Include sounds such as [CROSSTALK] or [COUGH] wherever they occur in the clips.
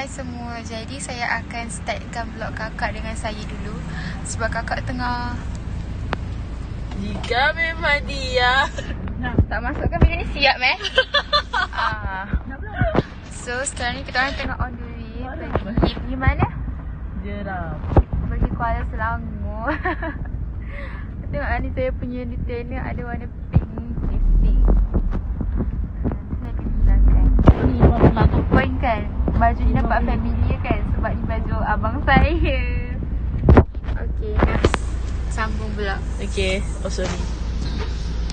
Hai semua, jadi saya akan startkan vlog kakak dengan saya dulu. Sebab kakak tengah Jika memang dia. Tak masukkan video ni siap eh? [LAUGHS] ah. So sekarang ni kita orang tengah on the way Pergi, pergi mana? Jeram. Pergi Kuala Selangor. [LAUGHS] Tengok lah ni saya punya retainer ada warna pink lipstick. Saya akan hilangkan Ni satu point kan Baju ni nampak familiar kan Sebab ni baju abang saya. Okay next Sambung pula. Okay Oh sorry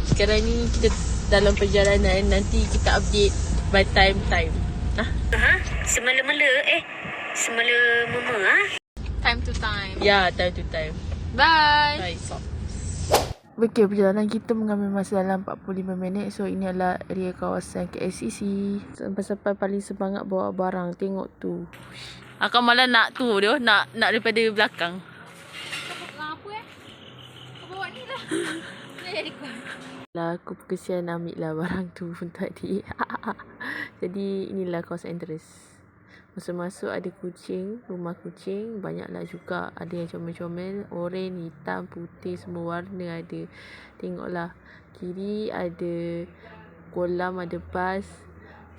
Sekarang ni kita dalam perjalanan Nanti kita update by time time. Ah, Ha? Semela-mela eh? Semela-mema ha? Time to time Ya time to time. Bye. Bye stop Okey, perjalanan kita mengambil masa dalam 45 minit. So, ini adalah area kawasan KLCC. Sampai-sampai paling semangat bawa barang. Tengok tu. Akak malah nak tu dia Nak nak daripada belakang Apa eh? Kau bawa ni lah [LAUGHS] Lah, aku kesian ambil lah barang tu pun tadi. [LAUGHS] Jadi, inilah kawasan interest. Masuk-masuk ada kucing, rumah kucing. Banyaklah juga. Ada yang comel-comel. Oranye, hitam, putih, semua warna ada. Tengoklah. Kiri ada kolam, ada bas.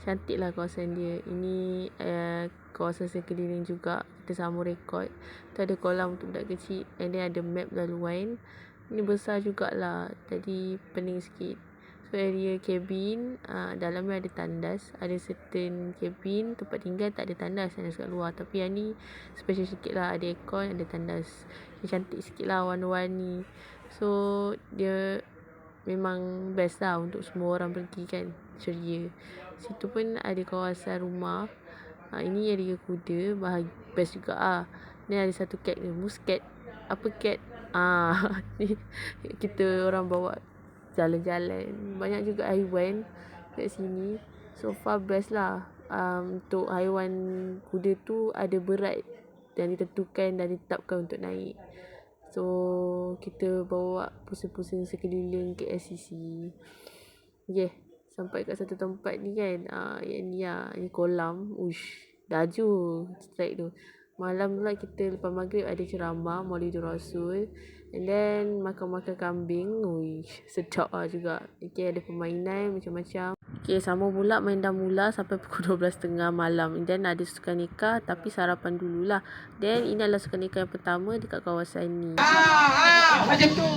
Cantiklah kawasan dia. Ini uh, kawasan sekeliling juga. Kita sama rekod. Tu ada kolam untuk budak kecil. And then ada map laluan. Ini besar jugalah. Jadi pening sikit. Area cabin uh, dalamnya ada tandas. Ada certain cabin tempat tinggal tak ada tandas tandas kat luar. Tapi yang ni special sikit lah. Ada aircon, ada tandas. Dia cantik sikit lah warna-warni. So dia memang best lah untuk semua orang pergi kan. Ceria. Situ pun ada kawasan rumah. Uh, ini area kuda. Bahagi, best juga ah. Ni ada satu cat ni. Muscat. Apa cat? Ah, [LAUGHS] ni kita orang bawa jalan-jalan. Banyak juga haiwan kat sini. So far best lah. Um, untuk haiwan kuda tu ada berat yang ditentukan dan ditetapkan untuk naik. So kita bawa pusing-pusing sekeliling KLCC. Yeah. Sampai kat satu tempat ni kan. Uh, yang ni lah. Ni kolam. Uish. Daju strike tu. Malam pula kita lepas maghrib ada ceramah Maulidur Rasul. And then makan-makan kambing. Ui, [LAUGHS] sedap lah juga. Okay, ada permainan macam-macam. Okay, sama pula main dah mula sampai [LAUGHS] pukul 12.30 malam. And then ada sukan nikah tapi sarapan dululah. Then ini adalah sukan nikah yang pertama dekat kawasan ni. Macam tu.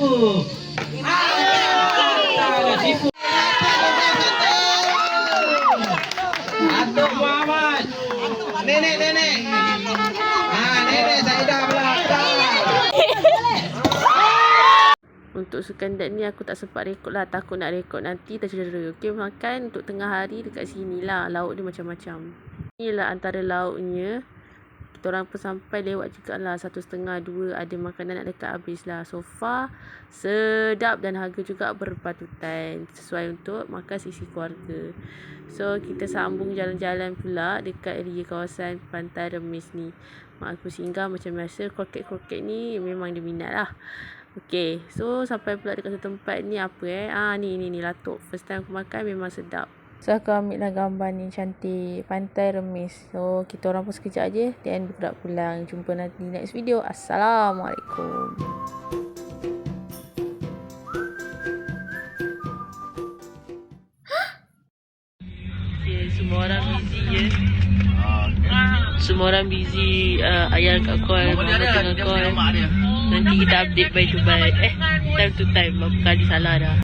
Muhammad. Nenek nenek. Untuk sukan ni aku tak sempat rekod lah. Takut nak rekod nanti tercedera. Okay, makan untuk tengah hari dekat sini lah. Lauk dia macam-macam. Inilah antara lauknya. Kita orang pun sampai lewat juga lah. Satu setengah, dua. Ada makanan nak dekat habis lah. So far, sedap dan harga juga berpatutan. Sesuai untuk makan sisi keluarga. So, kita sambung jalan-jalan pula dekat area kawasan Pantai Remis ni. Mak aku singgah macam biasa. Kroket-kroket ni memang dia minat lah. Okay, so sampai pula dekat satu tempat ni apa eh? Ah ni ni ni latuk. First time aku makan memang sedap. So aku ambil lah gambar ni cantik Pantai Remis. So kita orang pun sekejap je Then bergerak pulang. Jumpa nanti next video. Assalamualaikum. Semua orang busy ya? Semua orang busy uh, Ayah kat call Mama tengah call Nanti kita update by to by Eh time to time. Berapa kali salah dah